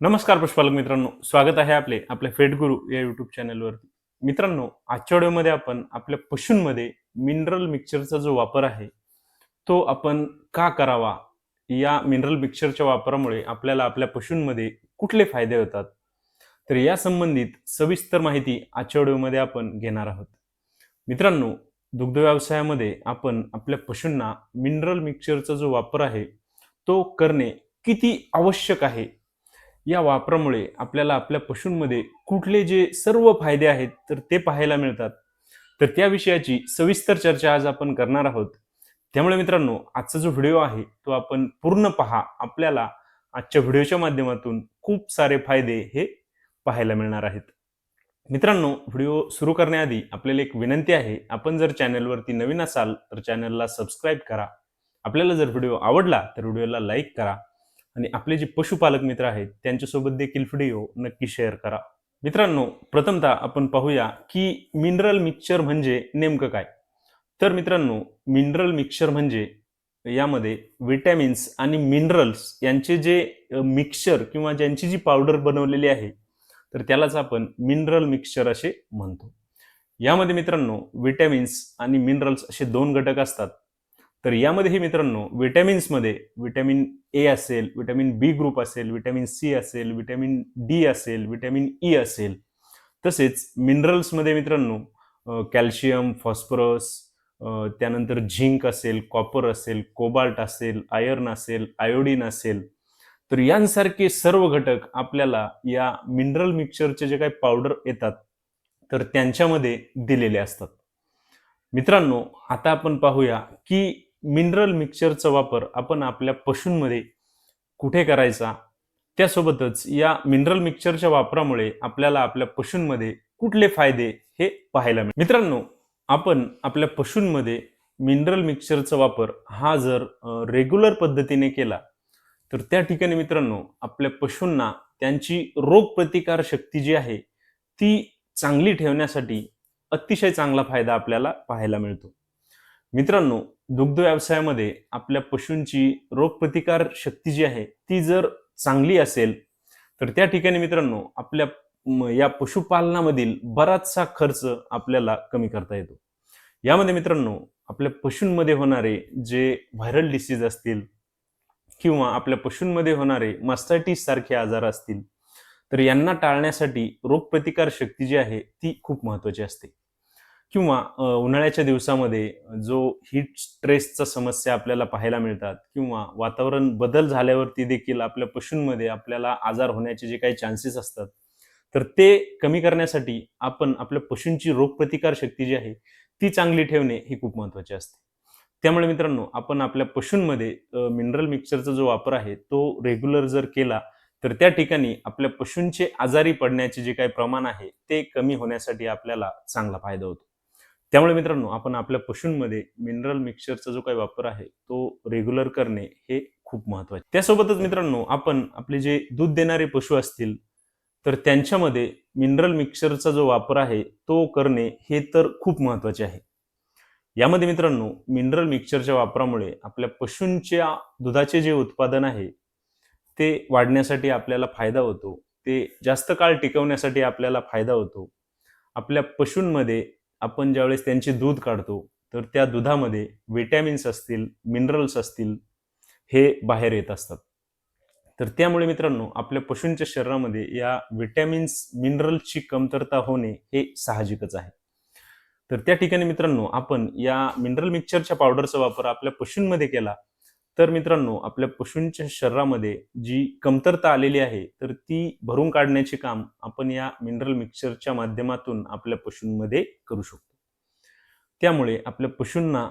नमस्कार पशुपालक मित्रांनो. स्वागत आहे आपले आपल्या फेट गुरु या युट्यूब चॅनलवरती मित्रांनो आजच्या व्हिडिओमध्ये आपण आपल्या पशूंमध्ये मिनरल मिक्सरचा जो वापर आहे तो आपण का करावा? या मिनरल मिक्सरच्या वापरामुळे आपल्याला आपल्या पशूंमध्ये कुठले फायदे होतात? तर या संबंधित सविस्तर माहिती आजच्या व्हिडिओमध्ये आपण घेणार आहोत. मित्रांनो दुग्ध व्यवसायामध्ये आपण आपल्या पशूंना मिनरल मिक्सरचा जो वापर आहे तो करणे किती आवश्यक आहे? या वापरामुळे आपल्याला आपल्या पशूंमध्ये कुठले जे सर्व फायदे आहेत तर ते पाहायला मिळतात. तर त्या विषयाची सविस्तर चर्चा आज आपण करणार आहोत. त्यामुळे मित्रांनो आजचा जो व्हिडिओ आहे तो आपण पूर्ण पहा. आपल्याला आजच्या व्हिडिओच्या माध्यमातून खूप सारे फायदे हे पाहायला मिळणार आहेत. मित्रांनो व्हिडिओ सुरू करण्याआधी आपल्याला एक विनंती आहे. आपण जर चॅनलवरती नवीन असाल तर चॅनलला सबस्क्राईब करा. आपल्याला जर व्हिडिओ आवडला तर व्हिडिओला लाईक करा. आणि आपले जे पशुपालक मित्र आहेत त्यांच्यासोबत देखील व्हिडिओ नक्की शेअर करा. मित्रांनो प्रथमतः आपण पाहूया की मिनरल मिक्सचर म्हणजे नेमकं काय? तर मित्रांनो मिनरल मिक्सचर म्हणजे यामध्ये विटॅमिन्स आणि मिनरल्स यांचे जे मिक्सचर किंवा ज्यांची जी पावडर बनवलेली आहे तर त्यालाच आपण मिनरल मिक्सचर असे म्हणतो. यामध्ये मित्रांनो विटॅमिन्स आणि मिनरल्स असे दोन घटक असतात. तर यामध्ये हे मित्रांनो विटॅमिन्समध्ये विटॅमिन ए असेल विटॅमिन बी ग्रुप असेल विटॅमिन सी असेल विटॅमिन डी असेल विटॅमिन ई असेल. तसेच मिनरल्समध्ये मित्रांनो कॅल्शियम फॉस्फरस त्यानंतर झिंक असेल कॉपर असेल कोबाल्ट असेल आयर्न असेल आयोडीन असेल. तर यांसारखे सर्व घटक आपल्याला या मिनरल मिक्सचरचे जे काही पावडर येतात तर त्यांच्यामध्ये दिलेले असतात. मित्रांनो आता आपण पाहूया की मिनरल मिक्सचरचा वापर आपण आपल्या पशूंमध्ये कुठे करायचा? त्यासोबतच या मिनरल मिक्सचरच्या वापरामुळे आपल्याला आपल्या पशूंमध्ये कुठले फायदे हे पाहायला मिळते मित्रांनो आपण आपल्या पशूंमध्ये मिनरल मिक्सचरचा वापर हा जर रेग्युलर पद्धतीने केला तर त्या ठिकाणी मित्रांनो आपल्या पशूंना त्यांची रोगप्रतिकार शक्ती जी आहे ती चांगली ठेवण्यासाठी अतिशय चांगला फायदा आपल्याला पाहायला मिळतो. मित्रांनो दुग्ध व्यवसायामध्ये आपल्या पशूंची रोगप्रतिकार शक्ती जी आहे ती जर चांगली असेल तर त्या ठिकाणी मित्रांनो आपल्या या पशुपालनामधील बराचसा खर्च आपल्याला कमी करता येतो. यामध्ये मित्रांनो आपल्या पशूंमध्ये होणारे जे व्हायरल डिसीज असतील किंवा आपल्या पशूंमध्ये होणारे मास्टायटिस सारखे आजार असतील तर यांना टाळण्यासाठी रोगप्रतिकार शक्ती जी आहे ती खूप महत्वाची असते. किंवा उन्हाळ्याच्या दिवसामध्ये जो हीट स्ट्रेसचा समस्या आपल्याला पाहायला मिळतात किंवा वातावरण बदल झाल्यावरती देखील आपल्या पशूंमध्ये आपल्याला आजार होण्याचे जे काही चान्सेस असतात तर ते कमी करण्यासाठी आपण आपल्या पशूंची रोगप्रतिकार शक्ती जी आहे ती चांगली ठेवणे ही खूप महत्वाची असते. त्यामुळे मित्रांनो आपण आपल्या पशूंमध्ये मिनरल मिक्सरचा जो वापर आहे तो रेग्युलर जर केला तर त्या ठिकाणी आपल्या पशूंचे आजारी पडण्याचे जे काही प्रमाण आहे ते कमी होण्यासाठी आपल्याला चांगला फायदा होतो. त्यामुळे मित्रांनो आपण आपल्या पशूंमध्ये मिनरल मिक्सचरचा जो काही वापर आहे तो रेग्युलर करणे हे खूप महत्त्वाचे. त्यासोबतच मित्रांनो आपण आपले जे दूध देणारे पशु असतील तर त्यांच्यामध्ये मिनरल मिक्सचरचा जो वापर आहे तो करणे हे तर खूप महत्त्वाचे आहे. यामध्ये मित्रांनो मिनरल मिक्सचरच्या वापरामुळे आपल्या पशूंच्या दुधाचे जे उत्पादन आहे ते वाढण्यासाठी आपल्याला फायदा होतो. ते जास्त काळ टिकवण्यासाठी आपल्याला फायदा होतो. आपल्या पशूंमध्ये आपण ज्यावेळेस त्यांचे दूध काढतो तर त्या दुधामध्ये विटॅमिन्स असतील मिनरल्स असतील हे बाहेर येत असतात. तर त्यामुळे मित्रांनो आपल्या पशूंच्या शरीरामध्ये या विटॅमिन्स मिनरल्सची कमतरता होणे हे साहजिकच आहे. तर त्या ठिकाणी मित्रांनो आपण या मिनरल मिक्सचरच्या पावडरचा वापर आपल्या पशूंमध्ये केला तर मित्रांनो आपल्या पशूंच्या शरीरामध्ये जी कमतरता आलेली आहे तर ती भरून काढण्याचे काम आपण या मिनरल मिक्सरच्या माध्यमातून आपल्या पशूंमध्ये करू शकतो. त्यामुळे आपल्या पशूंना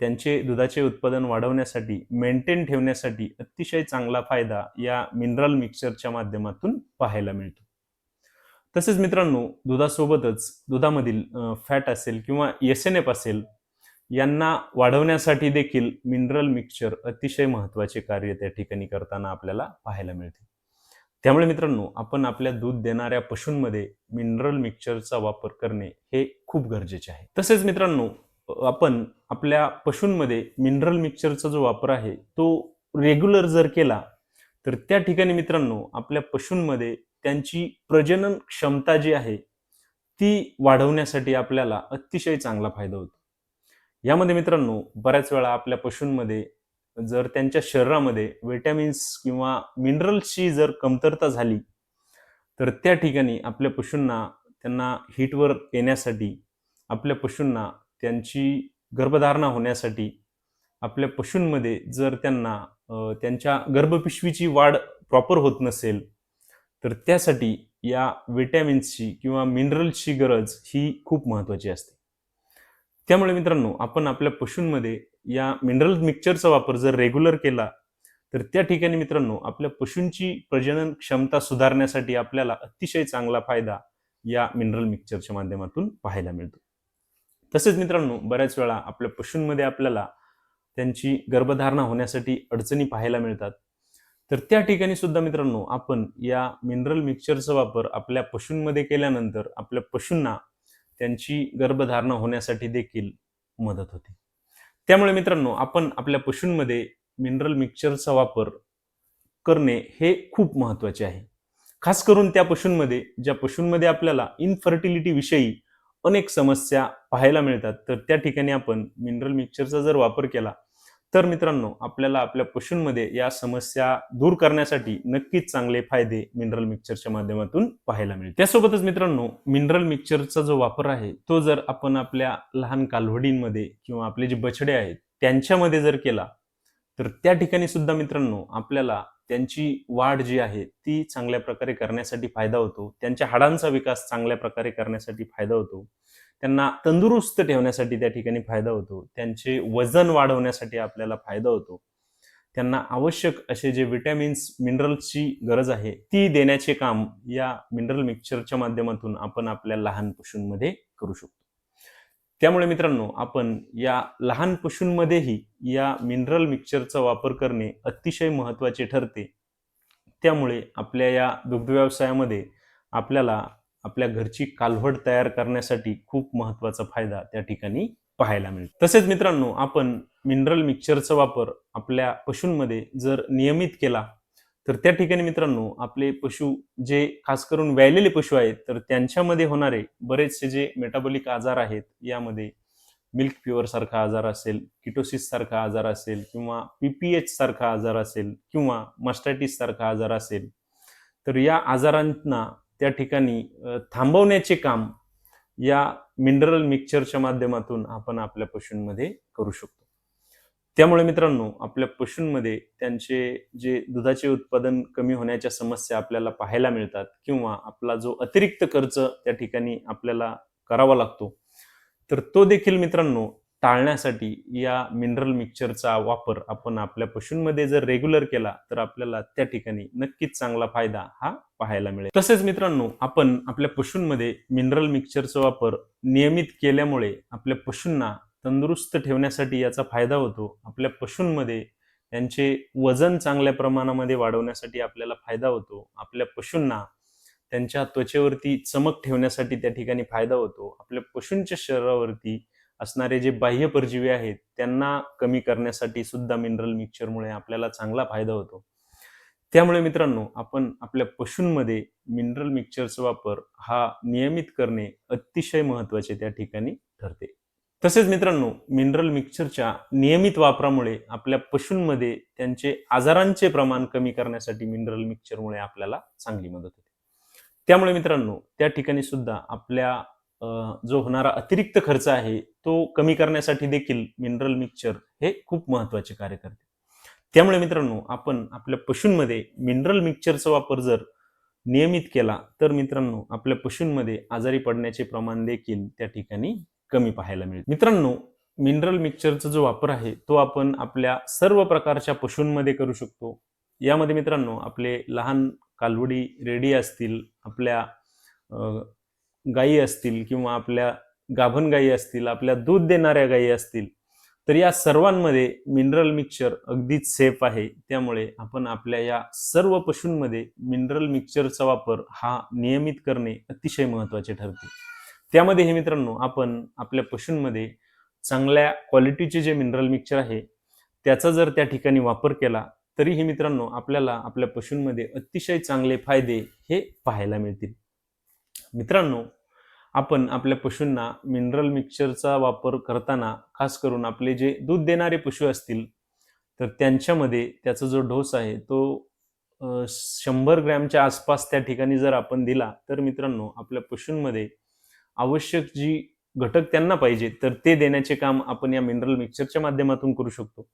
त्यांचे दुधाचे उत्पादन वाढवण्यासाठी मेंटेन ठेवण्यासाठी अतिशय चांगला फायदा या मिनरल मिक्सरच्या माध्यमातून पाहायला मिळतो. तसेच मित्रांनो दुधासोबतच दुधामधील फॅट असेल किंवा एस एन एफ असेल यांना वाढवण्यासाठी देखील मिनरल मिक्सचर अतिशय महत्त्वाचे कार्य त्या ठिकाणी करताना आपल्याला पाहायला मिळते. त्यामुळे मित्रांनो आपण आपल्या दूध देणाऱ्या पशूंमध्ये मिनरल मिक्सचरचा वापर करणे हे खूप गरजेचे आहे. तसेच मित्रांनो आपण आपल्या पशूंमध्ये मिनरल मिक्सचरचा जो वापर आहे तो रेग्युलर जर केला तर त्या ठिकाणी मित्रांनो आपल्या पशूंमध्ये त्यांची प्रजनन क्षमता जी आहे ती वाढवण्यासाठी आपल्याला अतिशय चांगला फायदा होतो. यामध्ये मित्रांनो बऱ्याच वेळा आपल्या पशूंमध्ये जर त्यांच्या शरीरामध्ये विटॅमिन्स किंवा मिनरल्सची जर कमतरता झाली तर त्या ठिकाणी आपल्या पशूंना त्यांना हिटवर येण्यासाठी आपल्या पशूंना त्यांची गर्भधारणा होण्यासाठी आपल्या पशूंमध्ये जर त्यांना त्यांच्या गर्भपिशवीची वाढ प्रॉपर होत नसेल तर त्यासाठी या विटॅमिन्सची किंवा मिनरल्सची गरज ही खूप महत्त्वाची असते. त्यामुळे मित्रांनो आपण आपल्या पशूंमध्ये या मिनरल मिक्सचरचा वापर जर रेग्युलर केला तर त्या ठिकाणी मित्रांनो आपल्या पशूंची प्रजनन क्षमता सुधारण्यासाठी आपल्याला अतिशय चांगला फायदा या मिनरल मिक्सचरच्या माध्यमातून पाहायला मिळतो. तसेच मित्रांनो बऱ्याच वेळा आपल्या पशूंमध्ये आपल्याला त्यांची गर्भधारणा होण्यासाठी अडचणी पाहायला मिळतात. तर त्या ठिकाणी सुद्धा मित्रांनो आपण या मिनरल मिक्सचरचा वापर आपल्या पशूंमध्ये केल्यानंतर आपल्या पशूंना त्यांची गर्भधारणा होण्यासाठी देखील मदत होते. त्यामुळे मित्रांनो आपण आपल्या पशूंमध्ये मिनरल मिक्सचरचा वापर करणे हे खूप महत्त्वाचे आहे. खास करून त्या पशूंमध्ये ज्या पशूंमध्ये आपल्याला इनफर्टिलिटी विषयी अनेक समस्या पाहायला मिळतात तर त्या ठिकाणी आपण मिनरल मिक्सचरचा जर वापर केला तर मित्रांनो आपल्याला आपल्या पशूंमध्ये या समस्या दूर करण्यासाठी नक्कीच चांगले फायदे मिनरल मिक्सरच्या माध्यमातून पाहायला मिळेल त्यासोबतच मित्रांनो मिनरल मिक्सरचा जो वापर आहे तो जर आपण आपल्या लहान कालवडींमध्ये किंवा आपले जे बछडे आहेत त्यांच्यामध्ये जर केला तर त्या ठिकाणी सुद्धा मित्रांनो आपल्याला त्यांची वाढ जी आहे ती चांगल्या प्रकारे करण्यासाठी फायदा होतो. त्यांच्या हाडांचा विकास चांगल्या प्रकारे करण्यासाठी फायदा होतो. त्यांना तंदुरुस्त ठेवण्यासाठी त्या ठिकाणी फायदा होतो. त्यांचे वजन वाढवण्यासाठी आपल्याला फायदा होतो. त्यांना आवश्यक असे जे विटॅमिन्स मिनरल्सची गरज आहे ती देण्याचे काम या मिनरल मिक्सचरच्या माध्यमातून आपण आपल्या लहान पशूंमध्ये करू शकतो. त्यामुळे मित्रांनो आपण या लहान पशूंमध्येही या मिनरल मिक्सचरचा वापर करणे अतिशय महत्त्वाचे ठरते. त्यामुळे आपल्या या दुग्ध व्यवसायामध्ये आपल्याला आपल्या घरची कालवड तयार करण्यासाठी खूप महत्त्वाचा फायदा त्या ठिकाणी पाहायला मिळतो. तसेच मित्रांनो आपण मिनरल मिक्सचरचा वापर आपल्या पशूंमध्ये जर नियमित केला तर त्या ठिकाणी मित्रांनो आपले पशु जे खास करून व्यायलेले पशु आहेत तर त्यांच्यामध्ये होणारे बरेचसे जे मेटाबॉलिक आजार आहेत यामध्ये मिल्क प्युअर सारखा आजार असेल किटोसिस सारखा आजार असेल किंवा पीपीएच सारखा आजार असेल किंवा मस्टॅटिस सारखा आजार असेल तर या आजारांना त्या ठिकाणी थांबवण्याचे काम या मिनरल मिक्सचरच्या माध्यमातून आपण आपल्या पशूंमध्ये करू शकतो. त्यामुळे मित्रांनो आपल्या पशूंमध्ये त्यांचे जे दुधाचे उत्पादन कमी होण्याच्या समस्या आपल्याला पाहायला मिळतात किंवा आपला जो अतिरिक्त खर्च त्या ठिकाणी आपल्याला करावा लागतो तर तो देखील मित्रांनो टाळण्यासाठी या मिनरल मिक्सचरचा वापर आपण आपल्या पशूंमध्ये जर रेग्युलर केला तर आपल्याला त्या ठिकाणी नक्कीच चांगला फायदा हा पाहायला मिळेल. तसेच मित्रांनो आपण आपल्या पशूंमध्ये मिनरल मिक्सचरचा वापर नियमित केल्यामुळे आपल्या पशूंना तंदुरुस्त ठेवण्यासाठी याचा फायदा होतो. आपल्या पशूंमध्ये त्यांचे वजन चांगल्या प्रमाणामध्ये वाढवण्यासाठी आपल्याला फायदा होतो. आपल्या पशूंना त्यांच्या त्वचेवरती चमक ठेवण्यासाठी त्या ठिकाणी फायदा होतो. आपल्या पशूंच्या शरीरावरती असणारे जे बाह्य परजीवी आहेत त्यांना कमी करण्यासाठी सुद्धा मिनरल मिक्सचरमुळे आपल्याला चांगला फायदा होतो. त्यामुळे मित्रांनो आपण आपल्या पशूंमध्ये मिनरल मिक्सचरचा वापर हा नियमित करणे अतिशय महत्त्वाचे त्या ठिकाणी ठरते. तसेच मित्रांनो मिनरल मिक्सचरच्या नियमित वापरामुळे आपल्या पशूंमध्ये त्यांचे आजारांचे प्रमाण कमी करण्यासाठी मिनरल मिक्सचरमुळे आपल्याला चांगली मदत होते. त्यामुळे मित्रांनो त्या ठिकाणी सुद्धा आपल्या जो होणारा अतिरिक्त खर्च आहे तो कमी करण्यासाठी देखील मिनरल मिक्सचर हे खूप महत्त्वाचे कार्य करते. त्यामुळे मित्रांनो आपण आपल्या पशूंमध्ये मिनरल मिक्सचरचा वापर जर नियमित केला तर मित्रांनो आपल्या पशूंमध्ये आजारी पडण्याचे प्रमाण देखील त्या ठिकाणी कमी पाहायला मिळेल मित्रांनो मिनरल मिक्सचरचा जो वापर आहे तो आपण आपल्या सर्व प्रकारच्या पशूंमध्ये करू शकतो. यामध्ये मित्रांनो आपले लहान कालवडी रेडी असतील आपल्या गायी असतील किंवा आपल्या गाभण गायी असतील आपल्या दूध देणाऱ्या गायी असतील तर या सर्वांमध्ये मिनरल मिक्सचर अगदीच सेफ आहे. त्यामुळे आपण आपल्या या सर्व पशूंमध्ये मिनरल मिक्सचरचा वापर हा नियमित करणे अतिशय महत्त्वाचे ठरते. त्यामध्ये हे मित्रांनो आपण आपल्या पशूंमध्ये चांगल्या क्वालिटीचे जे मिनरल मिक्सचर आहे त्याचा जर त्या ठिकाणी वापर केला तरीही मित्रांनो आपल्याला आपल्या पशूंमध्ये अतिशय चांगले फायदे हे पाहायला मिळतील. मित्रांनो आपण आपल्या पशूंना मिनरल मिक्सरचा वापर करताना खास करून आपले जे दूध देणारे पशु असतील तर त्यांच्यामध्ये त्याचा जो डोस आहे तो शंभर ग्रॅमच्या आसपास त्या ठिकाणी जर आपण दिला तर मित्रांनो आपल्या पशूंमध्ये आवश्यक जी घटक त्यांना पाहिजे तर ते देण्याचे काम आपण या मिनरल मिक्सरच्या माध्यमातून करू शकतो.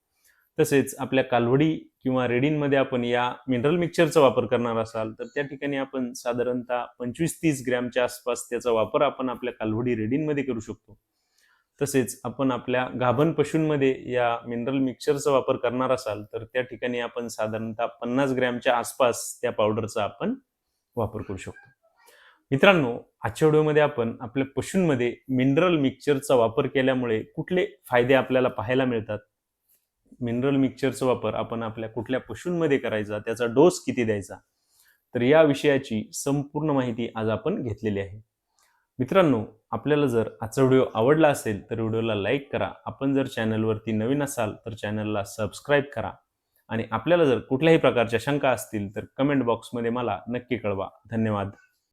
तसेच आपल्या कालवडी किंवा रेडींमध्ये आपण या मिनरल मिक्सरचा वापर करणार असाल तर त्या ठिकाणी आपण साधारणतः पंचवीस तीस ग्रॅमच्या आसपास त्याचा वापर आपण आपल्या कालवडी रेडींमध्ये करू शकतो. तसेच आपण आपल्या गाभण पशूंमध्ये या मिनरल मिक्सरचा वापर करणार असाल तर त्या ठिकाणी आपण साधारणतः पन्नास ग्रॅमच्या आसपास त्या पावडरचा आपण वापर करू शकतो. मित्रांनो आजच्या व्हिडिओमध्ये आपण आपल्या पशूंमध्ये मिनरल मिक्सरचा वापर केल्यामुळे कुठले फायदे आपल्याला पाहायला मिळतात? मिनरल मिक्सचरचा वापर आपण आपल्या कुठल्या पशूंमध्ये करायचा त्याचा डोस किती द्यायचा? तर या विषयाची संपूर्ण माहिती आज आपण घेतलेली आहे. मित्रांनो आपल्याला जर आजचा व्हिडिओ आवडला असेल तर व्हिडिओला लाईक करा. आपण जर चॅनलवरती नवीन असाल तर चॅनलला सबस्क्राईब करा. आणि आपल्याला जर कुठल्याही प्रकारच्या शंका असतील तर कमेंट बॉक्समध्ये मला नक्की कळवा. धन्यवाद.